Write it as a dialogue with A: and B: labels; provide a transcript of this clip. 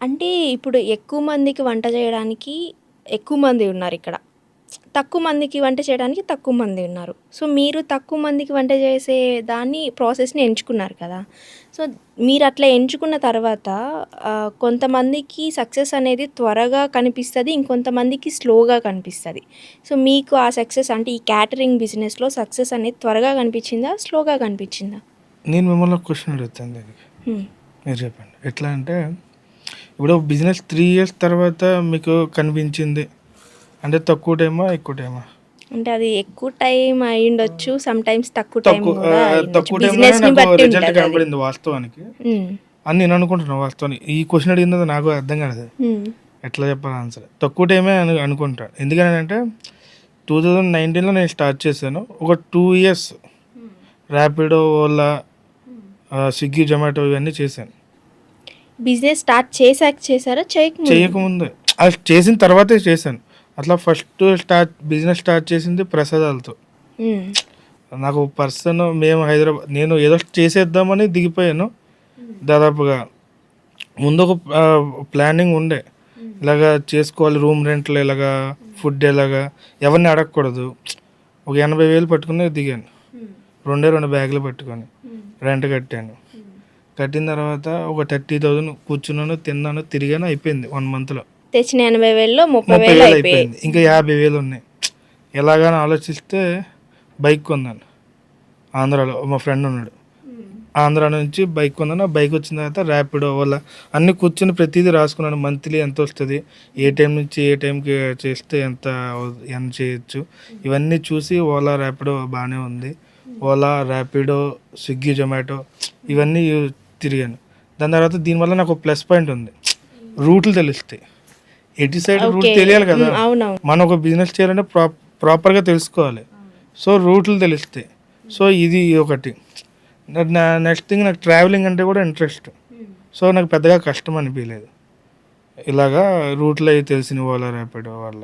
A: అంటే ఇప్పుడు ఎక్కువ మందికి వంట చేయడానికి ఎక్కువ మంది ఉన్నారు ఇక్కడ. తక్కువ మందికి వంట చేయడానికి తక్కువ మంది ఉన్నారు. సో మీరు తక్కువ మందికి వంట చేసే దాన్ని ప్రాసెస్ని ఎంచుకున్నారు కదా. సో మీరు అట్లా ఎంచుకున్న తర్వాత కొంతమందికి సక్సెస్ అనేది త్వరగా కనిపిస్తుంది ఇంకొంతమందికి స్లోగా కనిపిస్తుంది. సో మీకు ఆ సక్సెస్ అంటే ఈ క్యాటరింగ్ బిజినెస్లో సక్సెస్ అనేది త్వరగా కనిపించిందా స్లోగా కనిపించిందా?
B: నేను మిమ్మల్ని క్వశ్చన్ అడుగుతాను దీనికి. మీరు చెప్పండి. ఎట్లా అంటే ఇప్పుడు బిజినెస్ త్రీ ఇయర్స్ తర్వాత మీకు కనిపించింది. అంటే తక్కువ టైమా ఎక్కువ టైమా
A: అంటే అది ఎక్కువ టైం అయి ఉండొచ్చు సమ్ టైమ్స్ తక్కువ టైం
B: తక్కువ
A: కూడా
B: బిజినెస్ని
A: బట్టి
B: రిజల్ట్
A: ఉంటుంది అది.
B: కనబడింది వాస్తవానికి.
A: ఉమ్,
B: అని నేను అనుకుంటున్నాను వాస్తవానికి. ఈ క్వశ్చన్ అడిగింది నాకు అర్థం కాలేదు.
A: ఉమ్,
B: ఎట్లా చెప్పాలి ఆన్సర్ తక్కువ టైమే అని అనుకుంటాను ఎందుకంటే టూ థౌజండ్ నైన్టీన్లో నేను స్టార్ట్ చేశాను. ఒక టూ ఇయర్స్ ర్యాపిడో ఓలా స్విగ్గీ జొమాటో ఇవన్నీ చేశాను.
A: బిజినెస్ స్టార్ట్ చేశాక చేశారా? చేయకముందు?
B: చేయకముందే. అది చేసిన తర్వాతే చేశాను. అట్లా ఫస్ట్ స్టార్ట్ బిజినెస్ స్టార్ట్ చేసింది ప్రసాదాలతో నాకు పర్సన్ మేము హైదరాబాద్ నేను ఏదో చేసేద్దామని దిగిపోయాను. దాదాపుగా ముందు ఒక ప్లానింగ్ ఉండే. ఇలాగా చేసుకోవాలి రూమ్ రెంట్లు ఇలాగా ఫుడ్ ఎలాగా ఎవరిని అడగకూడదు. ఒక ఎనభై వేలు పట్టుకుని దిగాను. రెండే రెండు బ్యాగులు పట్టుకొని రెంట్ కట్టాను. కట్టిన తర్వాత ఒక థర్టీ థౌజండ్ కూర్చున్నాను తిన్నాను తిరిగాను అయిపోయింది వన్ మంత్లో
A: తెచ్చిన ఎనభై వేలలో ముప్పై వేలు
B: అయిపోయింది. ఇంకా యాభై వేలు ఉన్నాయి. ఎలాగని ఆలోచిస్తే బైక్ కొన్నాను. ఆంధ్రాలో మా ఫ్రెండ్ ఉన్నాడు. ఆంధ్రా నుంచి బైక్ కొన్నాను. బైక్ వచ్చిన తర్వాత ర్యాపిడో వల్ల అన్ని కూర్చొని ప్రతిదీ రాసుకున్నాను. మంత్లీ ఎంత వస్తుంది ఏ టైం నుంచి ఏ టైంకి చేస్తే ఎంత ఎంత చేయొచ్చు. ఇవన్నీ చూసి ఓలా ర్యాపిడో బాగానే ఉంది. ఓలా ర్యాపిడో స్విగ్గీ జొమాటో ఇవన్నీ తిరిగాను. దాని తర్వాత దీనివల్ల నాకు ప్లస్ పాయింట్ ఉంది. రూట్లు తెలుస్తాయి. ఎటు సైడ్ రూట్. తెలియాలి కదా. మనం ఒక బిజినెస్ చేయాలంటే ప్రా ప్రాపర్గా తెలుసుకోవాలి. సో రూట్లు తెలుస్తాయి. సో ఇది ఒకటి. నెక్స్ట్ థింగ్ నాకు ట్రావెలింగ్ అంటే కూడా ఇంట్రెస్ట్. సో నాకు పెద్దగా కష్టం అనిపించలేదు ఇలాగా రూట్లు అవి తెలిసిన వాళ్ళ ర్యాపిడో వల్ల